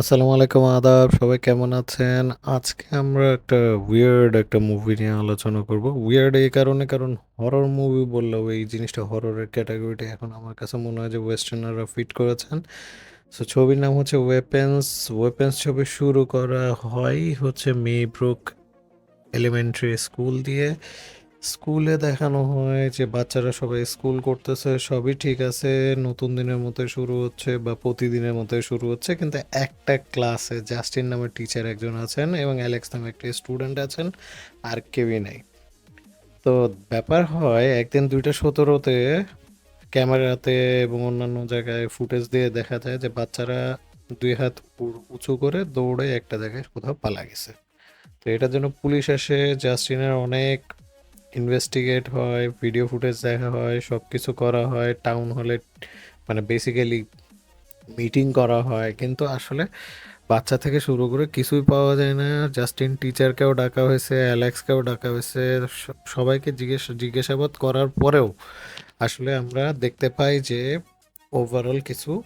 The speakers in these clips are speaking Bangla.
আসসালামু আলাইকুম, আদাব। সবাই কেমন আছেন? আজকে আমরা একটা উইয়ার্ড একটা মুভি নিয়ে আলোচনা করব। উইয়ার্ড এই কারণে, কারণ হরর মুভি বললেও এই জিনিসটা হররের ক্যাটাগরিটা এখন আমার কাছে মনে হয় যে ওয়েস্টার্নাররা ফিট করেছেন। সো ছবির নাম হচ্ছে ওয়েপেন্স ওয়েপেন্স ছবি শুরু করা হয় হচ্ছে মেব্রুক এলিমেন্টারি স্কুল দিয়ে। স্কুলে দেখানো হয় যে বাচ্চারা সবাই স্কুল করতেছে, সবই ঠিক আছে, নতুন দিনের মতো শুরু হচ্ছে বা প্রতিদিনের মতো শুরু হচ্ছে, কিন্তু একটা ক্লাসে জাস্টিন নামের টিচার একজন আছেন এবং অ্যালেক্স নামে একটা স্টুডেন্ট আছেন আর কেউই নেই। তো ব্যাপার হয়, একদিন দুইটা সতেরোতে ক্যামেরাতে এবং অন্যান্য জায়গায় ফুটেজ দিয়ে দেখা যায় যে বাচ্চারা দুই হাত উঁচু করে দৌড়ে একটা জায়গায় কোথাও পালা গেছে। তো এটার জন্য পুলিশ এসে জাস্টিনের অনেক ইনভেস্টিগেট হয় ভিডিও ফুটেজ দেখা হয় সব কিছু করা হয় টাউন হলে মানে বেসিক্যালি মিটিং করা হয়। কিন্তু আসলে বাচ্চা থেকে শুরু করে কিছুই পাওয়া যায় না। জাস্টিন টিচারকেও ডাকা হয়েছে অ্যালেক্সকেও ডাকা হয়েছে। সবাইকে জিজ্ঞেস, জিজ্ঞাসাবাদ করার পরেও আসলে আমরা দেখতে পাই যে ওভারঅল কিছু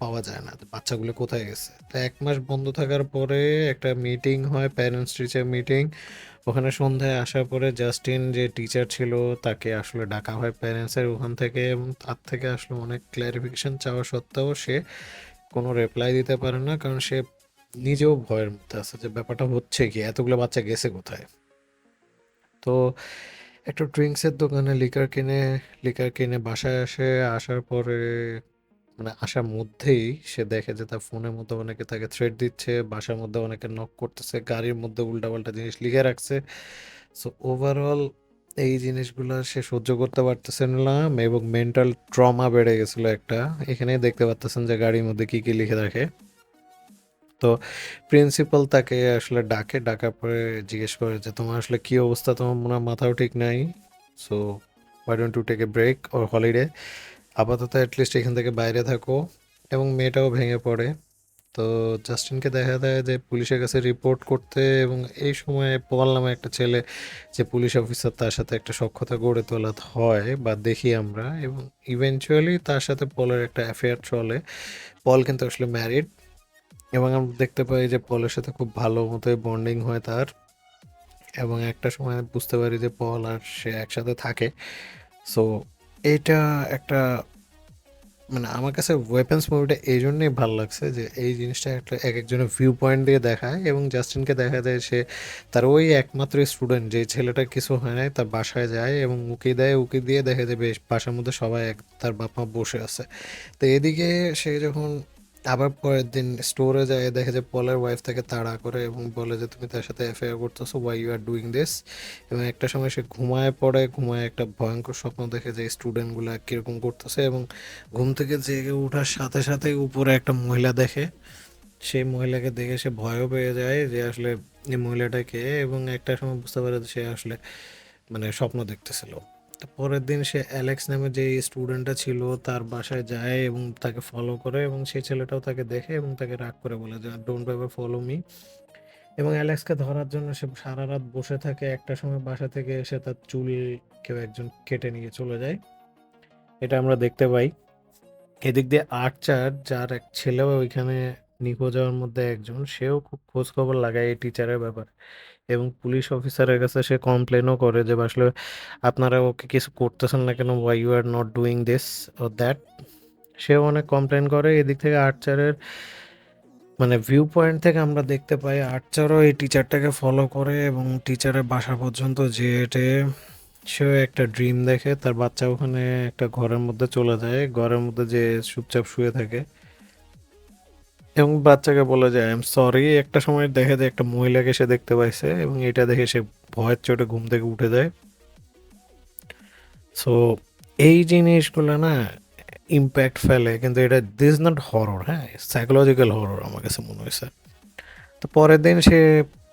পাওয়া যায় না। বাচ্চাগুলো কোথায় গেছে? তো এক মাস বন্ধ থাকার পরে একটা মিটিং হয় প্যারেন্টস টিচার মিটিং ওখানে সন্ধ্যায় আসার পরে জাস্টিন যে টিচার ছিল, তাকে আসলে ডাকা হয় প্যারেন্টসের ওখান থেকে এবং তার থেকে আসলে অনেক ক্ল্যারিফিকেশন চাওয়া সত্ত্বেও সে কোনো রিপ্লাই দিতে পারে না, কারণ সে নিজেও ভয়ের মধ্যে আছে যে ব্যাপারটা হচ্ছে কি, এতগুলো বাচ্চা গেছে কোথায়? তো একটা ড্রিঙ্কসের দোকানে লিকার কিনে লিকার কিনে বাসায় আসে আসার পরে মানে আসার মধ্যেই সে দেখে যে তার ফোনের মধ্যে অনেকে তাকে থ্রেট দিচ্ছে, বাসার মধ্যে অনেকে নক করতেছে, গাড়ির মধ্যে উল্টাপাল্টা জিনিস লিখে রাখছে। সো ওভারঅল এই জিনিসগুলো সে সহ্য করতে পারতেছেন না এবং মেন্টাল ট্রমা বেড়ে গেছিল একটা। এখানেই দেখতে পাচ্তেছেন যে গাড়ির মধ্যে কি কি লিখে রাখে। তো প্রিন্সিপাল তাকে আসলে ডাকে, ডাকার পরে জিজ্ঞেস করে যে, তোমার আসলে কি অবস্থা? তোমার মনে মাথাও ঠিক নাই। So why don't to take a break or holiday আপাতত অ্যাটলিস্ট এখান থেকে বাইরে থাকো এবং মেয়েটাও ভেঙে পড়ে। তো জাস্টিনকে দেখা যায় যে পুলিশের কাছে রিপোর্ট করতে এবং এই সময়ে পল নামে একটা ছেলে যে পুলিশ অফিসার তার সাথে একটা সখ্যতা গড়ে তোলা হয় বা দেখি আমরা এবং ইভেনচুয়ালি তার সাথে পলের একটা অ্যাফেয়ার চলে। পল কিন্তু আসলে ম্যারিড এবং আমরা দেখতে পাই যে পলের সাথে খুব ভালো মতোই বন্ডিং হয় তার এবং একটা সময় বুঝতে পারি যে পল আর সে একসাথে থাকে। সো এইটা একটা মানে আমার কাছে ওয়েপেন্স মুভিটা এই জন্যই ভালো লাগছে যে এই জিনিসটা একটা এক একজনের ভিউ পয়েন্ট দিয়ে দেখায় এবং জাস্টিনকে দেখা যায় সে তার ওই একমাত্র স্টুডেন্ট যে ছেলেটা কিছু হয় নাই, তার বাসায় যায় এবং উকি দেয়, উকি দিয়ে দেখা যায় বেশ বাসার মধ্যে সবাই এক, তার বাপ মা বসে আছে। তো এদিকে সে যখন আবার পরের দিন স্টোরে যায় দেখে যে পলের ওয়াইফ তাকে তাড়া করে এবং বলে যে, তুমি তার সাথে অ্যাফেয়ার করতেছো why you are doing this এবং একটা সময় সে ঘুমায় পড়ে, ঘুমায় একটা ভয়ঙ্কর স্বপ্ন দেখে যে স্টুডেন্টগুলো কীরকম করতেছে এবং ঘুম থেকে জেগে ওঠার সাথে সাথে উপরে একটা মহিলা দেখে। সেই মহিলাকে দেখে সে ভয়ও পেয়ে যায় যে, আসলে এই মহিলাটাকে এবং একটা সময় বুঝতে পারে যে, সে আসলে মানে স্বপ্ন দেখতেছিল। তো পরের দিন সে অ্যালেক্স নামে যে স্টুডেন্টটা ছিল, তার বাসায় যায় এবং তাকে ফলো করে এবং সেই ছেলেটাও তাকে দেখে এবং তাকে রাগ করে বলে যে ডোন্ট এভার ফলো মি এবং অ্যালেক্সকে ধরার জন্য সে সারা রাত বসে থাকে। একটা সময় বাসা থেকে এসে তার চুল কেউ একজন কেটে নিয়ে চলে যায়। এটা আমরা দেখতে পাই। এদিক দিয়ে আর্চার, যার এক ছেলেও ওইখানে নিখোঁজ হওয়ার মধ্যে একজন, সেও খুব খোঁজ খবর লাগায় এই টিচারের ব্যাপারে। এবং পুলিশ অফিসারের কাছে সে কমপ্লেনও করে যে, আসলে আপনারা ওকে কিছু করতেছেন না কেন? Why you are not doing this O that সেও অনেক কমপ্লেন করে। এদিক থেকে আর্চারের মানে ভিউ পয়েন্ট থেকে আমরা দেখতে পাই আর্চারও এই টিচারটাকে ফলো করে এবং টিচারের বাসা পর্যন্ত যে হেঁটে সেও একটা ড্রিম দেখে। তার বাচ্চা ওখানে একটা ঘরের মধ্যে চলে যায়। ঘরের মধ্যে যে চুপচাপ শুয়ে থাকে এবং বাচ্চাকে বলে যায় আই এম সরি একটা সময় দেখে যে একটা মহিলাকে সে দেখতে পাইছে এবং এটা দেখে সে ভয়ের চোটে ঘুম থেকে উঠে যায়। সো এই জিনিসগুলো না ইম্প্যাক্ট ফেলে, কিন্তু এটা দিস নট হরর হ্যাঁ? সাইকোলজিক্যাল হরর আমার কাছে মনে হয়েছে তো পরের দিন সে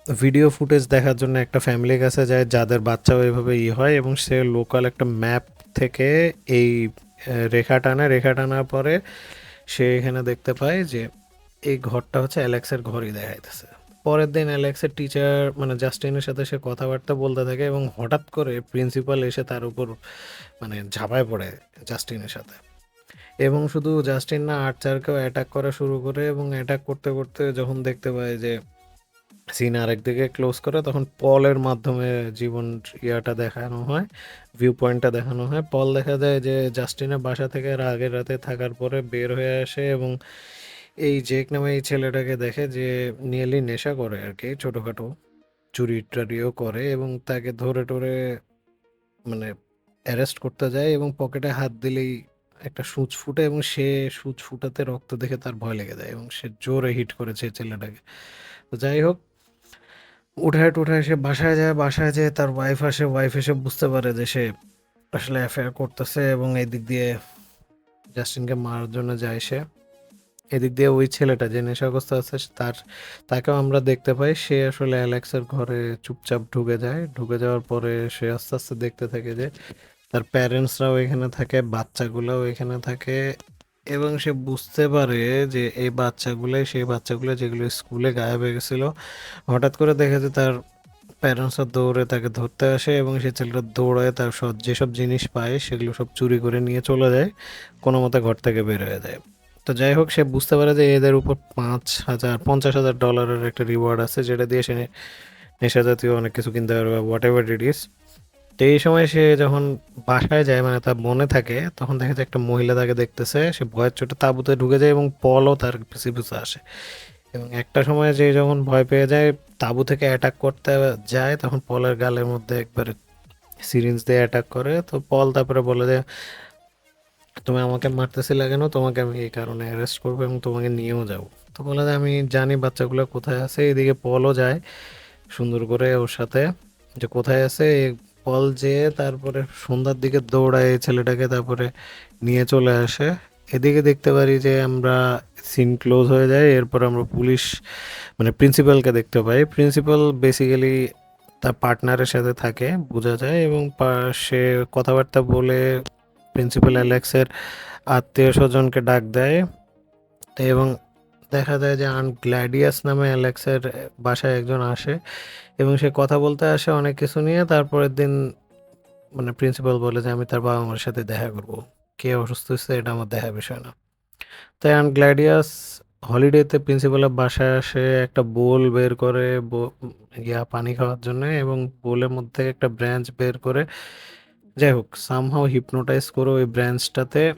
ভিডিও ফুটেজ দেখার জন্য একটা ফ্যামিলির কাছে যায়, যাদের বাচ্চাও এভাবে ই হয় এবং সে লোকাল একটা ম্যাপ থেকে এই রেখা টানে। রেখা টানার পরে সে এখানে দেখতে পায় যে এই ঘরটা হচ্ছে অ্যালেক্সের ঘরই দেখাইতেছে। পরের দিন অ্যালেক্সের টিচার মানে জাস্টিনের সাথে সে কথাবার্তা বলতে থাকে এবং হঠাৎ করে প্রিন্সিপাল এসে তার উপর মানে ঝাঁপায় পড়ে জাস্টিনের সাথে। এবং শুধু জাস্টিন না আর্চারকেও অ্যাটাক করা শুরু করে এবং অ্যাটাক করতে করতে যখন দেখতে পায় যে সিন আরেকদিকে ক্লোজ করে, তখন পলের মাধ্যমে জীবন ইয়াটা দেখানো হয় ভিউ পয়েন্টটা দেখানো হয়। পল দেখা যায় যে জাস্টিনের বাসা থেকে আগের রাতে থাকার পরে বের হয়ে আসে এবং এই জেক নামে এই ছেলেটাকে দেখে যে নিয়েলি নেশা করে আর কি, ছোটোখাটো চুরি টুরিও করে এবং তাকে ধরে টরে মানে অ্যারেস্ট করতে যায় এবং পকেটে হাত দিলেই একটা সূচ ফুটে এবং সে সূচ ফুটাতে রক্ত দেখে তার ভয় লেগে যায় এবং সে জোরে হিট করেছে ছেলেটাকে। তো যাই হোক, উঠায় টুঠায় সে বাসায় যায়, বাসায় যেয়ে তার ওয়াইফ আসে ওয়াইফ এসে বুঝতে পারে যে সে আসলে অ্যাফেয়ার করতেছে এবং এই দিক দিয়ে জাস্টিনকে মারার জন্য যায় সে। এদিক দিয়ে ওই ছেলেটা যে নেশাগ্রস্ত আছে তার, তাকেও আমরা দেখতে পাই। সে আসলে অ্যালেক্সের ঘরে চুপচাপ ঢুকে যায়। ঢুকে যাওয়ার পরে সে আস্তে আস্তে দেখতে থাকে যে তার প্যারেন্টসরাও এখানে থাকে, বাচ্চাগুলোও এখানে থাকে এবং সে বুঝতে পারে যে এই বাচ্চাগুলো সেই বাচ্চাগুলো যেগুলো স্কুলে গায়েব হয়ে গেছিল, হঠাৎ করে দেখে যে তার প্যারেন্টসরা দৌড়ে তাকে ধরতে আসে এবং সে ছেলেটা দৌড়ায় তার সব, যেসব জিনিস পায় সেগুলো সব চুরি করে নিয়ে চলে যায়, কোনো মতে ঘর থেকে বের হয়ে যায়। তো যাই হোক, সে বুঝতে পারে যে এদের উপর পাঁচ হাজার, পঞ্চাশ হাজার ডলারের একটা রিওয়ার্ড আছে, যেটা দিয়ে সে নেশা জাতীয় অনেক কিছু কিনতে পারবে হোয়াট এভার ইট ইস তো এই সময় সে যখন বাসায় যায় মানে তার মনে থাকে, তখন দেখা যায় একটা মহিলা তাকে দেখতেছে, সে ভয়ের চোটে তাঁবুতে ঢুকে যায় এবং পলও তার পিছিয়ে পিছিয়ে আসে। এবং একটা সময় যে যখন ভয় পেয়ে যায়, তাঁবু থেকে অ্যাটাক করতে যায়, তখন পলের গালের মধ্যে একবারে সিরিঞ্জ দিয়ে অ্যাটাক করে। তো পল তারপরে বলে যে তুমি আমাকে মারতেছিলে কেন? তোমাকে আমি এই কারণে অ্যারেস্ট করব এবং তোমাকে নিয়েও যাব। তো বলে যে আমি জানি বাচ্চাগুলো কোথায় আছে, এদিকে পলও যায় সুন্দর করে ওর সাথে যে কোথায় আছে। পল যেয়ে তারপরে সন্ধ্যার দিকে দৌড়ায় এই ছেলেটাকে, তারপরে নিয়ে চলে আসে। এদিকে দেখতে পারি যে আমরা সিন ক্লোজ হয়ে যায়, এরপর আমরা পুলিশ মানে প্রিন্সিপালকে দেখতে পাই। প্রিন্সিপাল বেসিক্যালি তার পার্টনারের সাথে থাকে, বোঝা যায় এবং সে কথাবার্তা বলে প্রিন্সিপাল অ্যালেক্সের আত্মীয় স্বজনকে ডাক দেয়। এবং দেখা যায় যে আন গ্ল্যাডিয়াস নামে অ্যালেক্সের বাসায় একজন আসে এবং সে কথা বলতে আসে অনেক কিছু নিয়ে। তারপরের দিন মানে প্রিন্সিপাল বলে যে, আমি তার বাবা মার সাথে দেখা করব। কে অসুস্থ হচ্ছে এটা আমার দেখা বিষয় না। তাই আন গ্ল্যাডিয়াস হলিডেতে প্রিন্সিপালের বাসায় আসে, একটা বোল বের করে ইয়া, পানি খাওয়ার জন্য এবং বোলের মধ্যে একটা ব্রাঞ্চ বের করে যাই হোক সামহাও হিপনোটাইজ করে ওই ব্রাঞ্চটাতে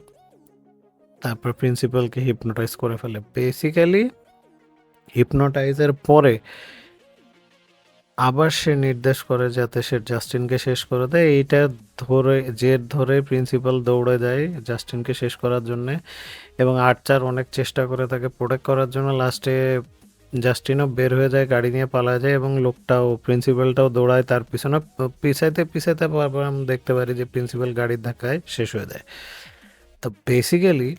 তারপর প্রিন্সিপালকে হিপনোটাইজ করে ফেলে। বেসিক্যালি হিপনোটাইজের পরে আবার সে নির্দেশ করে যাতে সে জাস্টিনকে শেষ করে দেয়। এইটা ধরে, জের ধরে প্রিন্সিপাল দৌড়ে যায় জাস্টিনকে শেষ করার জন্যে এবং আর্চার অনেক চেষ্টা করে তাকে প্রোটেক্ট করার জন্য। লাস্টে জাস্টিনও বের হয়ে যায়, গাড়ি নিয়ে পালা যায় এবং লোকটাও প্রিন্সিপালটাও দৌড়ায় তার পিছনে। পিছাইতে পিছাইতে বারবার আমরা দেখতে পারি যে প্রিন্সিপাল গাড়ির ধাক্কায় শেষ হয়ে যায়। তো বেসিক্যালি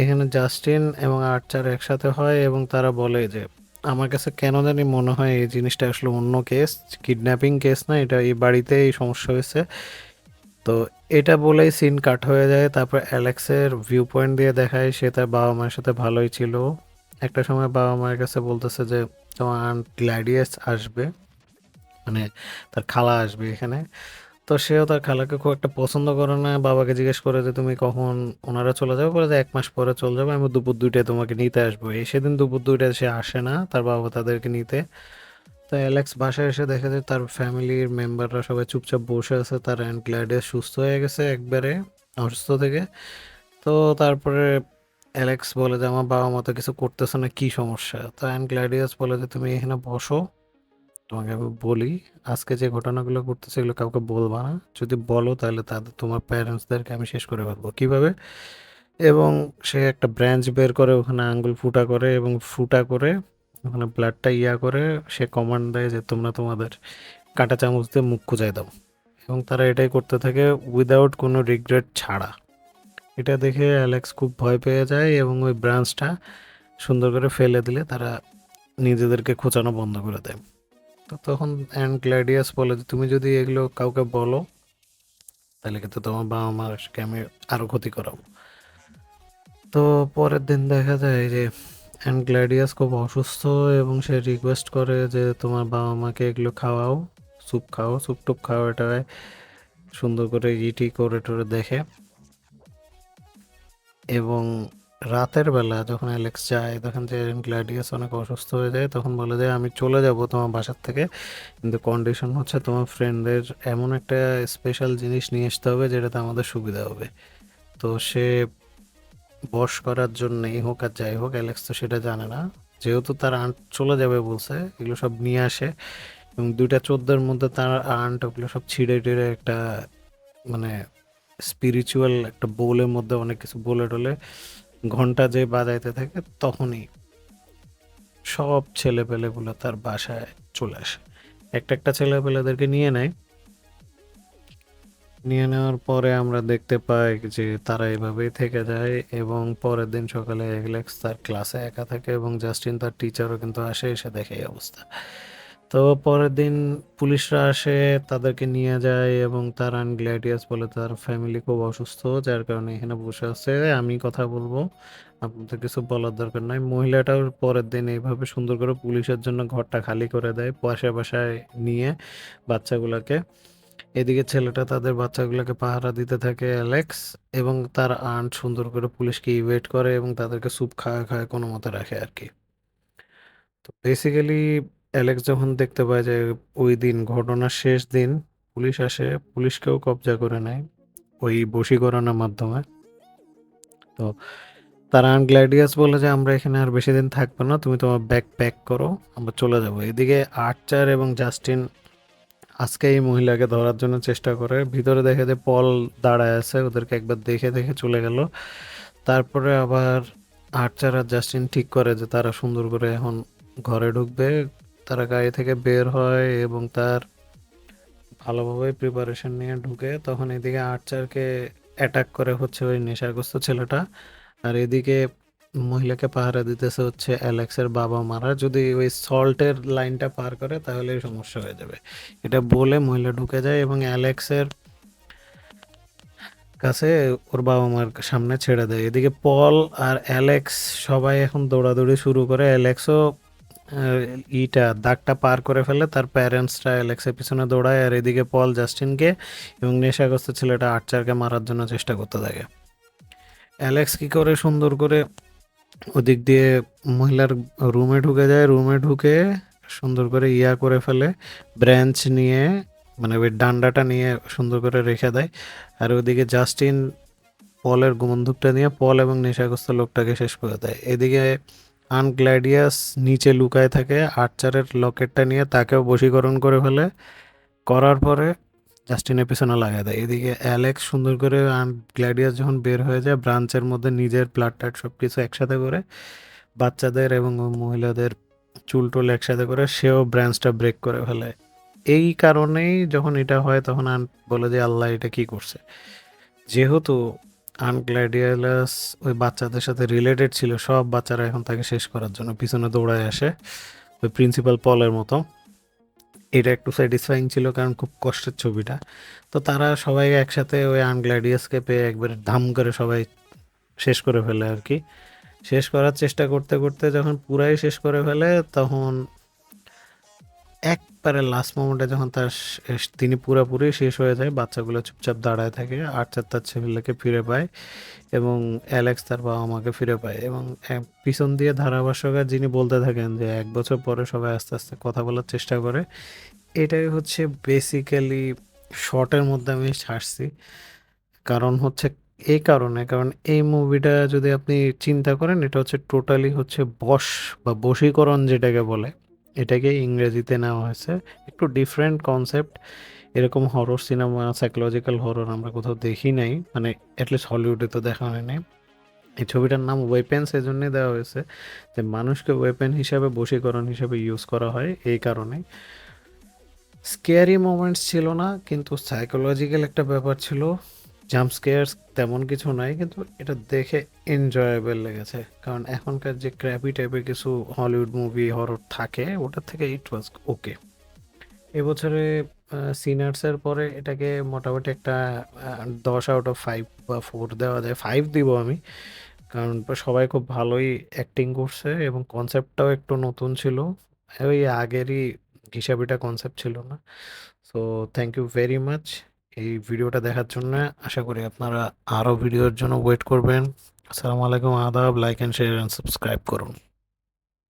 এখানে জাস্টিন এবং আর্চার একসাথে হয় এবং তারা বলে যে, আমার কাছে কেন জানি মনে হয় এই জিনিসটা আসলে অন্য কেস কিডন্যাপিং কেস না, এটা এই বাড়িতে এই সমস্যা হয়েছে। তো এটা বলেই সিন কাট হয়ে যায়, তারপর অ্যালেক্সের ভিউ পয়েন্ট দিয়ে দেখায়, সে তার বাবা মায়ের সাথে ভালোই ছিল। একটা সময় বাবা মায়ের কাছে বলতেছে যে, তোমার আন্ট গ্ল্যাডিয়াস আসবে। মানে তার খালা আসবে এখানে। তো সেও তার খালাকে খুব একটা পছন্দ করে না। বাবাকে জিজ্ঞেস করে যে, তুমি কখন ওনারা চলে যাবে? বলে যে, এক মাস পরে চলে যাবে। আমি দুপুর দুইটায় তোমাকে নিতে আসব। এই সেদিন দুপুর দুইটায় সে আসে না। তার বাবা তাদেরকে নিতে। তো অ্যালেক্স বাসায় এসে দেখে যে, তার ফ্যামিলির মেম্বাররা সবাই চুপচাপ বসে আছে। তার অ্যান্ড গ্ল্যাডিয়াস সুস্থ হয়ে গেছে একবারে, অসুস্থ থেকে। তো তারপরে অ্যালেক্স বলে যে আমার বাবা মা তো কিছু করতেছে না, কি সমস্যা? তো অ্যান্ড গ্ল্যাডিয়াস বলে যে, তুমি এখানে বসো, তোমাকে আমি বলি, আজকে যে ঘটনাগুলো করতেছে এগুলো কাউকে বলবা না। যদি বলো তাহলে তাদের তোমার প্যারেন্টসদেরকে আমি শেষ করে ফেলব। কীভাবে? এবং সে একটা ব্রাঞ্চ বের করে, ওখানে আঙ্গুল ফুটা করে এবং ফুটা করে, ওখানে ব্লাডটা ইয়া করে, সে কমান্ড দেয় যে, তোমরা তোমাদের কাঁটা চামচ দিয়ে মুখ খুঁজাই দাও। এবং তারা এটাই করতে থাকে উইদাউট কোনো রিগ্রেট ছাড়া। এটা দেখে অ্যালেক্স খুব ভয় পেয়ে যায় এবং ওই ব্রাঞ্চটা সুন্দর করে ফেলে দিলে তারা নিজেদেরকে খোঁচানো বন্ধ করে দেয়। তো তখন অ্যান্ড গ্ল্যাডিয়াস বলে যে, তুমি যদি এগুলো কাউকে বলো, তাহলে কিন্তু তোমার বাবা মাকে আমি আরও ক্ষতি করাবো। তো পরের দিন দেখা যায় যে, অ্যান্ড গ্ল্যাডিয়াস খুব অসুস্থ এবং সে রিকোয়েস্ট করে যে, তোমার বাবা মাকে এগুলো খাওয়াও স্যুপ খাও স্যুপ টুপ খাও এটা সুন্দর করে ইটি করে টোরে দেখে। এবং রাতের বেলা যখন অ্যালেক্স যায়, তখন যে গ্ল্যাডিয়াস অনেক অসুস্থ হয়ে যায়, তখন বলে যে, আমি চলে যাব তোমার বাসার থেকে। কিন্তু কন্ডিশন হচ্ছে তোমার ফ্রেন্ডের এমন একটা স্পেশাল জিনিস নিয়ে আসতে হবে, যেটাতে আমাদের সুবিধা হবে। তো সে বশ করার জন্যই হোক আর যাই হোক, অ্যালেক্স তো সেটা জানে না। যেহেতু তার আন্ট চলে যাবে বলছে, এগুলো সব নিয়ে আসে। এবং দুইটা চোদ্দের মধ্যে তার আন্ট ওগুলো সব ছিঁড়ে টিড়ে একটা মানে স্পিরিচুয়াল একটা বোলের মধ্যে অনেক কিছু বলে টলে ঘণ্টা যে বাজাইতে থাকে তখনই সব ছেলে পেলেগুলো তার বাসায় চলে আসে। একটা একটা ছেলেপেলেদেরকে নিয়ে নেয়। নিয়ে নেওয়ার পরে আমরা দেখতে পাই যে তারা এভাবেই থেকে যায় এবং পরের দিন সকালে এলেক্স তার ক্লাসে একা থাকে এবং জাস্টিন তার টিচারও কিন্তু আসে, এসে দেখে এই অবস্থা। তো পরের দিন পুলিশরা আসে, তাদেরকে নিয়ে যায় এবং তার আনগ্ল্যাডিয়াস বলে তার ফ্যামিলি খুব অসুস্থ, যার কারণে এখানে বসে আছে। আমি কথা বলব, আপনাদের কিছু বলার দরকার নাই। মহিলাটাও পরের দিন এইভাবে সুন্দর করে পুলিশের জন্য ঘরটা খালি করে দেয় পয়সা বাসায় নিয়ে বাচ্চাগুলোকে। এদিকে ছেলেটা তাদের বাচ্চাগুলোকে পাহারা দিতে থাকে, অ্যালেক্স, এবং তার আন্ট সুন্দর করে পুলিশকে ইভেট করে এবং তাদেরকে স্যুপ খাওয়া খাওয়া কোনো মতে রাখে আর কি। তো বেসিক্যালি অ্যালেক্স যখন দেখতে পায় যে ওই দিন ঘটনার শেষ দিন, পুলিশ আসে, পুলিশকেও কবজা করে নেয় ওই বশীকরণের মাধ্যমে। তো তারা গ্ল্যাডিয়াস বলে যে, আমরা এখানে আর বেশি দিন থাকব না, তুমি তোমার ব্যাগ প্যাক করো, আমরা চলে যাব। এদিকে আর্চার এবং জাস্টিন আজকে এই মহিলাকে ধরার জন্য চেষ্টা করে। ভিতরে দেখে যে পল দাঁড়ায় আছে, ওদেরকে একবার দেখে দেখে চলে গেল। তারপরে আবার আর্চার আর জাস্টিন ঠিক করে যে, তারা সুন্দর করে এখন ঘরে ঢুকবে। তারা গাড়ি থেকে বের হয় এবং তার ভালোভাবে প্রিপারেশন নিয়ে ঢুকে। তখন এদিকে আর্চারকে অ্যাটাক করে হচ্ছে ওই নেশাগ্রস্ত ছেলেটা। আর এদিকে মহিলাকে পাহারা দিতেছে হচ্ছে অ্যালেক্সের বাবা মারা। যদি ওই সল্টের লাইনটা পার করে তাহলে সমস্যা হয়ে যাবে। এটা বলে মহিলা ঢুকে যায় এবং অ্যালেক্সের কাছে ওর বাবা মার সামনে ছেড়ে দেয়। এদিকে পল আর অ্যালেক্স সবাই এখন দৌড়াদৌড়ি শুরু করে। অ্যালেক্সও ইটা দাগটা পার করে ফেলে, তার প্যারেন্টসরা অ্যালেক্সের পিছনে দৌড়ায়, আর এদিকে পল জাস্টিনকে এবং নেশাগ্রস্ত ছেলেটা আর্চারকে মারার জন্য চেষ্টা করতে থাকে। অ্যালেক্স কি করে সুন্দর করে ওদিক দিয়ে মহিলার রুমে ঢুকে যায় রুমে ঢুকে সুন্দর করে ইয়া করে ফেলে ব্রাঞ্চ নিয়ে মানে ওই ডান্ডাটা নিয়ে সুন্দর করে রেখে দেয়, আর ওদিকে জাস্টিন পলের বন্দুকটা নিয়ে পল এবং নেশাগ্রস্ত লোকটাকে শেষ করে দেয়। এদিকে আনগ্ল্যাডিয়াস নিচে লুকায় থাকে, আর্চারের লকেটটা নিয়ে তাকেও বশীকরণ করে ফেলে। করার পরে জাস্টিনের পিছনে লাগায় দেয়। এদিকে অ্যালেক্স সুন্দর করে গ্ল্যাডিয়াস যখন বের হয়ে যায়, ব্রাঞ্চের মধ্যে নিজের ব্লাড টাড সব কিছু একসাথে করে, বাচ্চাদের এবং মহিলাদের চুল টুল একসাথে করে, সেও ব্রাঞ্চটা ব্রেক করে ফেলে। এই কারণেই যখন এটা হয়, তখন আন বলে যে, আল্লাহ, এটা কি করছে? যেহেতু আনগ্ল্যাডিয়ালাস ওই বাচ্চাদের সাথে রিলেটেড ছিল, সব বাচ্চারা এখন তাকে শেষ করার জন্য পিছনে দৌড়ায় আসে, ওই প্রিন্সিপাল পলের মতো। এটা একটু স্যাটিসফাইং ছিল কারণ খুব কষ্টের ছবিটা। তো তারা সবাই একসাথে ওই আনগ্ল্যাডিয়াসকে পেয়ে একবারে ধাম করে সবাই শেষ করে ফেলে আর কি। শেষ করার চেষ্টা করতে করতে যখন পুরাই শেষ করে ফেলে, তখন একবারে লাস্ট মোমেন্টে যখন তার তিনি পুরোপুরি শেষ হয়ে যায়, বাচ্চাগুলো চুপচাপ দাঁড়ায় থাকে, আর্চার তার ছেলেকে ফিরে পায় এবং অ্যালেক্স তার বাবা মাকে ফিরে পায় এবং পিছন দিয়ে ধারাভাষ্যকার যিনি বলতে থাকেন যে এক বছর পরে সবাই আস্তে আস্তে কথা বলার চেষ্টা করে, এটাই হচ্ছে বেসিক্যালি শর্টের মধ্যে আমি ছাড়ছি। কারণ হচ্ছে এই কারণে, কারণ এই মুভিটা যদি আপনি চিন্তা করেন, এটা হচ্ছে টোটালি হচ্ছে বশ বা বশীকরণ যেটাকে বলে। এটাকে ইংরেজিতে নেওয়া হয়েছে। একটু ডিফারেন্ট কনসেপ্ট এরকম হরর সিনেমা সাইকোলজিক্যাল হরর আমরা কোথাও দেখি নাই মানে অ্যাটলিস্ট হলিউডে তো দেখা হয় নাই। এই ছবিটার নাম ওয়েপেন্স এই জন্যই দেওয়া হয়েছে, যে মানুষকে ওয়েপেন হিসাবে, বশীকরণ হিসাবে ইউজ করা হয় এই কারণে। স্কেয়ারি মোমেন্টস ছিল না, কিন্তু সাইকোলজিক্যাল একটা ব্যাপার ছিল। জাম্প স্কেয়ার্স তেমন কিছু নাই, কিন্তু এটা দেখে এনজয়েবল লেগেছে। কারণ এখনকার যে ক্র্যাপি টাইপের কিছু হলিউড মুভি হরর থাকে, ওটার থেকে ইট ওয়াজ ওকে এবছরে সিনার্সের পরে এটাকে মোটামুটি একটা দশ আউট অফ ফাইভ বা ফোর দেওয়া যায়। ফাইভ দিব আমি, কারণ সবাই খুব ভালোই অ্যাক্টিং করছে এবং কনসেপ্টটাও একটু নতুন ছিল। ওই আগেরই হিসাবিটা কনসেপ্ট ছিল না। So thank you very much এই ভিডিওটা দেখার জন্য আশা করি আপনারা আরও ভিডিওর জন্য ওয়েট করবেন। আসসালামু আলাইকুম, আদাব like and share and subscribe করুন।